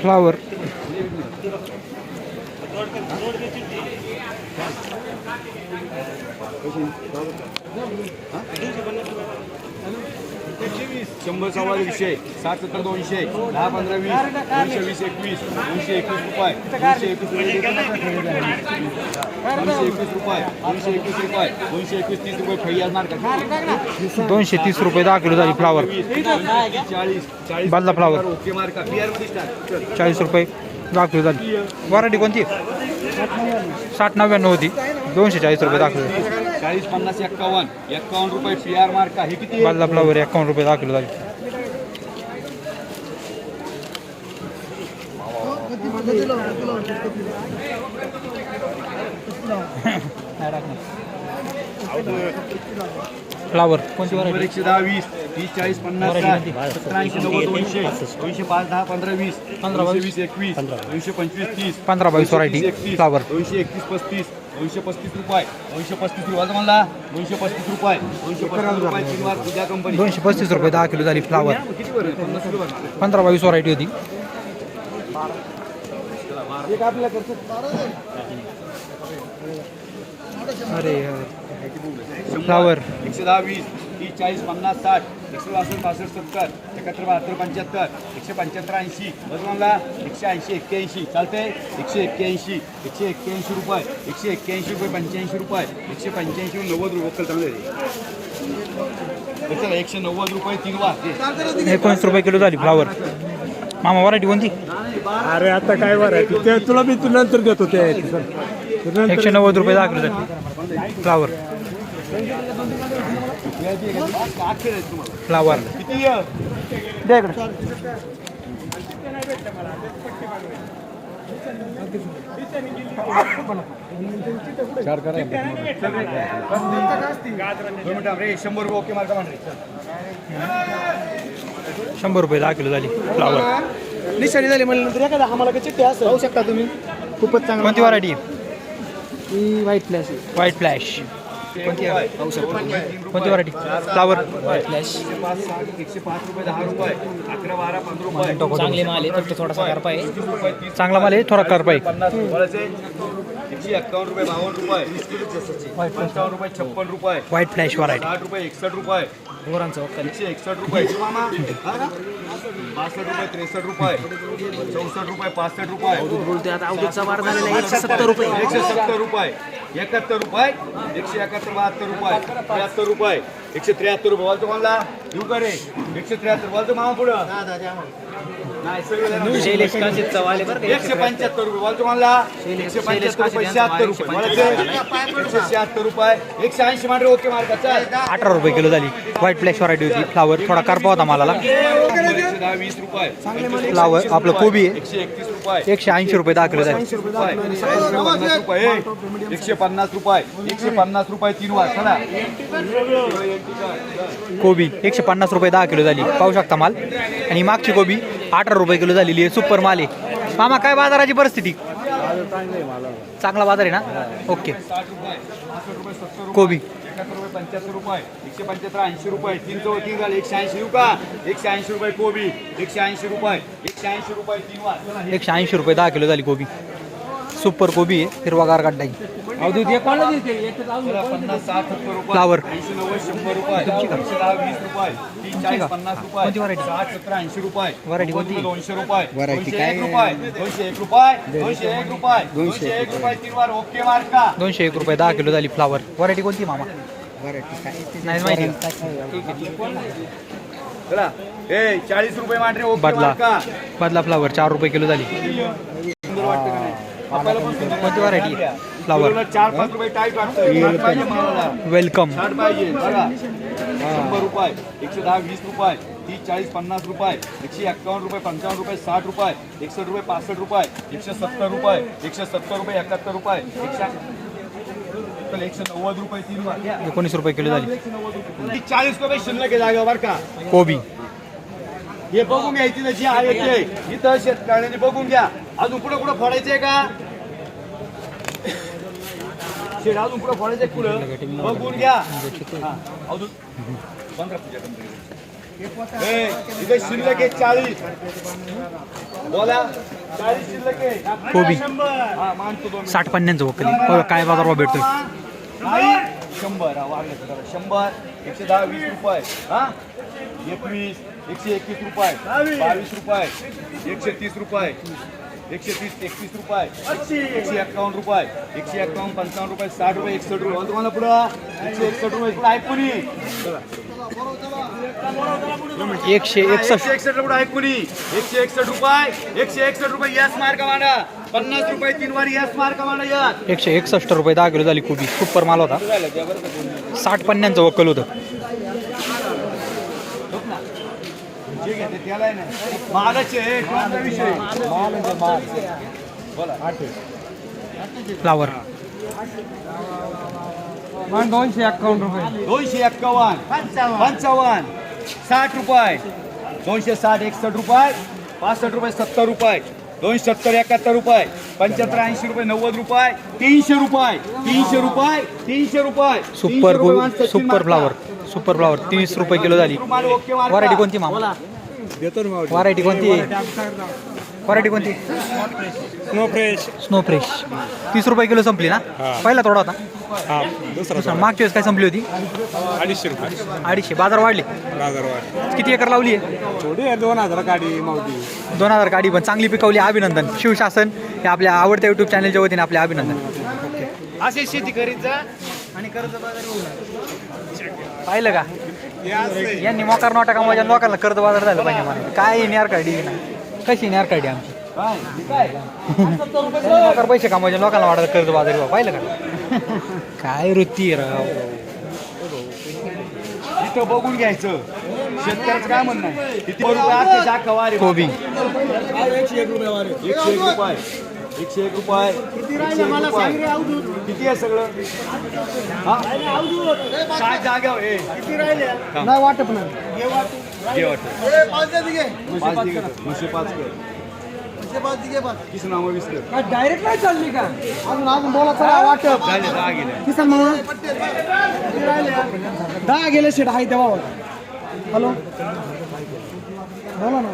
Flower. शंभर सव्वा दीडशे सात सत्तर दोनशे दहा पंधरा वीस दोनशे वीस एकवीस दोनशे एकवीस रुपये दोनशे एकवीस दोनशे एकवीस रुपये दोनशे एकवीस रुपये दोनशे एकवीस तीस रुपये फैयाज मार्केट दोनशे तीस रुपये दहा किलो झाली फ्लावर चाळीस चाळीस बादला फ्लावर. ओके मार्का. चाळीस रुपये दहा किलो झाली. व्हरायटी कोणती? साठ नव्याण्णव होती. दोनशे चाळीस रुपये दहा किलो चाळीस पन्नास एक्कावन्न. एक्कावन्न रुपये पी आर मार्का हे किती आहे? फ्लावर एकावन्न रुपये दहा किलो झाली. फ्लावर कोणती व्हरायटी एकशे दहा वीस. तीस चाळीस पन्नास ऐंशी नव्वद दोनशे. दोनशे पाच दहा पंधरा वीस. पंधरा. वीस एकवीस. दोनशे पंचवीस तीस. पंधरा बावीस एकतीस, flower. दोनशे एकतीस पस्तीस. दोनशे पस्तीस रुपये दोनशे पस्तीस रुपये. मला दोनशे पस्तीस रुपये दोनशे पस्तीस रुपये तुझ्या कंपनी दोनशे पस्तीस रुपये दहा किलो झाली फ्लावर पंधरा बावीस व्हरायटी होती. अरे यार. फ्लावर एकशे दहा वीस तीस चाळीस पन्नास साठ एकशे बासष्ट पासष्ट सत्तर एकाहत्तर बहात्तर पंच्याहत्तर एकशे पंच्याहत्तर ऐंशी. बजरंगला एकशे ऐंशी एक्क्याऐंशी. चालते एकशे एक्क्याऐंशी. एकशे एक्क्याऐंशी रुपये. एकशे एक्क्याऐंशी रुपये पंच्याऐंशी रुपये. एकशे पंच्याऐंशी नव्वद रुपये. वक्कल चांगले आहे. एकशे नव्वद रुपये तीन दे. एकोणीस रुपये किलो झाली फ्लावर मामा व्हरायटी कोणती? अरे आता काय बरं ते तुला मी तू नंतर देतो ते. एकशे नव्वद रुपये दहा किलो झाली. फ्लावर फ्लावर किती आहे? द्या इकडे दोन मिनिटं रे शंभर रुपये ओके मार्का शंभर रुपये दहा किलो झाली. फ्लावर निशाणी झाली म्हणल्यानंतर एखादा आम्हाला काही चिठ्ठी असं राहू शकता तुम्ही. खूपच चांगलं कोणती व्हरायटी ही वाईट फ्लॅश व्हाईट फ्लॅश कोणती आहे? कोणती व्हरायटी फ्लावर फ्लॅश पंधरा रुपये चांगले माल आहे फक्त थोडासा करपा आहे. चांगला माल आहे थोडा कर पाहिजे पन्नास रुपयाचे एकशे एक्कावन्न रुपये बावन्न रुपये. पंचावन्न रुपये छप्पन रुपये. व्हाईट फ्लॅश व्हरायटी साठ रुपये एकसष्ट रुपये. बोरांचं वक्कल एकशे एकसष्ट रुपये. मामा? बासष्ट रुपये त्रेसष्ट रुपये. चौसष्ट रुपये पासष्ट रुपये. बोलते आता अवधूतचा वार झालेला आहे. एकशे सत्तर रुपये. एकशे सत्तर रुपये. एकाहत्तर रुपये. एकशे एकाहत्तर बहात्तर रुपये. त्र्याहत्तर रुपये. एकशे त्र्याहत्तर रुपये बोलतो मला येऊ का रे? एकशे त्र्याहत्तर बोलतो मामा पुढं. नाही सगळं एकशे पंच्याहत्तर रुपये बोलतो मला एकशे पंच्याहत्तर रुपये शहात्तर रुपये? एकशे शहात्तर रुपये. एकशे ऐंशी मांडरे ओके मार्का चल. अठरा रुपये किलो झाली. व्हाईट फ्लॅश व्हरायटी होती. फ्लावर थोडा करपा होता मालाला. एकशे दहा वीस रुपये. फ्लावर आपलं कोबी आहे. एकशे एकतीस रुपये. एकशे ऐंशी रुपये दहा किलो झाली रुपये. एकशे पन्नास रुपये. एकशे पन्नास रुपये. तीन वाज चला. कोबी एकशे पन्नास रुपये दहा किलो झाली. पाहू शकता माल. आणि मागची कोबी अठरा रुपये किलो झालेली आहे. सुपर माल आहे. मामा काय बाजाराची परिस्थिती? चांगला बाजार आहे ना? ओके. कोबी. पंच्याहत्तर रुपये एकशे पंच्याहत्तर ऐंशी रुपये तीन चौ तीन झाले एकशे ऐंशी येऊ का एकशे ऐंशी रुपये कोबी एकशे ऐंशी रुपये एकशे ऐंशी रुपये तीन एकशे ऐंशी रुपये दहा किलो झाली कोबी. सुपर कोबी आहे. हिरवागार गड्डाई अवधूत एक कोणाला देते एक चला, पन्नास साठ सत्तर रुपये फ्लावर. ऐंशी नव्वद शंभर रुपये. एकशे दहा वीस रुपये. तीन चाळीस पन्नास रुपये. कोणती variety? साठ सत्तर ऐंशी रुपये. Variety नव्वद कोणती? दोनशे रुपये. Variety दोनशे काय? एक रुपये. दोनशे एक रुपये. दोनशे एक रुपये. दोनशे एक रुपये तीन वार ओके मार्क. का दोनशे एक रुपये दहा किलो झाली फ्लावर. व्हरायटी कोणती मामा? नाही माहिती. चला. ए चाळीस रुपये मांडरे ओके बदला. मार्क. का बदला फ्लावर चार रुपये किलो झाली. सुंदर वाटतं का नाही? आपल्याला पण सुंदर कोणती व्हरायटी फ्लावर चार पाच रुपये टाईट मला वेलकम साठ पाहिजे बघा. शंभर रुपये. एकशे दहा वीस रुपये. तीस चाळीस पन्नास रुपये. एकशे एक्कावन्न रुपये पंचावन्न रुपये साठ रुपये. एकसष्ट रुपये पासष्ट रुपये. एकशे सत्तर रुपये. एकशे सत्तर रुपये एकाहत्तर रुपये. एकशे. घ्या. एकोणीस रुपये किलो झाली. चाळीस रुपये शिल्लक जागेवर बरं का? कोबी. हे बघून घ्यायची ना जी आहे इथं शेतकऱ्यांनी बघून घ्या. अजून पुढे कुठं फोडायचंय का? शेड अजून पुढे फोडायचंय पुढं? बघून घ्या. हा, अजून. पंधरा इथे शिल्लक आहे चाळीस. बोला. चाळीस शिल्लक आहे. कोबी. हा मानतो साठ पन्न्यांचं वकली बघा काय बाजारभाव भेटतोय? शंभर. हा वाढलं. शंभर एकशे दहा वीस रुपये. हा? एकवीस एकशे एकवीस रुपये. बावीस रुपये. एकशे तीस रुपये. एकशे तीस एकतीस रुपये. एकशे एक्कावन्न रुपये. एकशे एक्कावन्न पंचावन्न रुपये साठ रुपये एकसष्ट रुपये. तुम्हाला पुढं. एकशे एकसष्ट रुपये. ऐकून ये. एकशे एकसष्ट. एकसष्ट रुपये ऐकून ये. एकशे एकसष्ट रुपये. एकशे एकसष्ट रुपये यस मार्क मांडा. पन्नास रुपये तीन वारी यस मार्क मांडा यात. एकशे एकसष्ट रुपये दहा किलो झाली कोबी. सुपर माल होता. साठ पन्न्यांचं वक्कल होतं. जे घेते त्याला आहे ना मालाचे आहे, कोणता विषय बोला. फ्लावर दोनशे एक्कावन्न रुपये. दोनशे एक्कावन्न. पंचावन्न. साठ रुपये. दोनशे साठ एकसष्ट रुपये. पासष्ट रुपये सत्तर रुपये. दोनशे सत्तर एकाहत्तर रुपये. पंच्याहत्तर ऐंशी रुपये नव्वद रुपये. तीनशे रुपये. तीनशे रुपये. तीनशे रुपये. Super super flower super flower तीस रुपये किलो झाली. व्हरायटी कोणती मामा? देतो ना व्हरायटी कोणती? व्हरायटी कोणती? स्नो फ्रेश स्नो फ्रेश तीस रुपये किलो संपली ना? पहिला थोडा होता. हा दुसरा दुसरा मागच्या वेळेस काय संपली होती? अडीचशे रुपये. अडीचशे. बाजार वाढले. किती एकर लावली आहे? थोडी आहे दोन हजार गाडी मावती. दोन हजार गाडी पण चांगली पिकवली अभिनंदन. शिवशासन हे आपल्या आवडत्या युट्यूब चॅनलच्या वतीने आपले अभिनंदन. अशी शेती करीत जा आणि कर्ज पाहिलं का? यांनी मोकार नोटा कामाच्या लोकांना कर्ज बाजार झालं पाहिजे मला. काय नेर काढी ना कशी नेर काढी आमची? मोकार पैसे कामाच्या लोकांना वाटत कर्ज बाजार बा. पाहिलं का? काय वृत्ती आहे राव. इथं बघून घ्यायचं. शेतकऱ्याचं काय म्हणणं आहे? किती रुपये कोबी. एकशे एक रुपये. एकशे एक रुपये एकशे एक रुपये. किती आहे सगळं? हा? काय जागा ए नाही वाटप नाही घे पाच दिगे दोनशे पाच कर. किस नाव वीस कर? डायरेक्ट नाही चालली का? अजून अजून बोला चला वाटप. झाले दहा गेले. किसान म्हणून दहा गेले. शेट हाय तेव्हा हॅलो? बोला ना.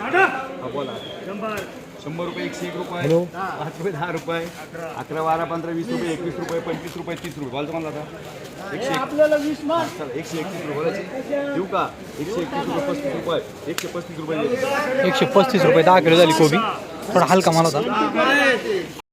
हा बोला. शंभर. रुपये एकशे एक रुपये पाच रुपये दहा रुपये अकरा. बारा पंधरा वीस रुपये एकवीस रुपये पंचवीस रुपये तीस रुपये. बोला तुम्हाला आता. एकशे एक. आपल्याला वीस मार्क चला एकशे एकतीस रुपये बोलायचे. देऊ का? एकशे एकतीस रुपये पस्तीस रुपये. एकशे पस्तीस रुपये एकशे पस्तीस रुपये दहा किलो झाली कोबी. थोडा हलका माल होता.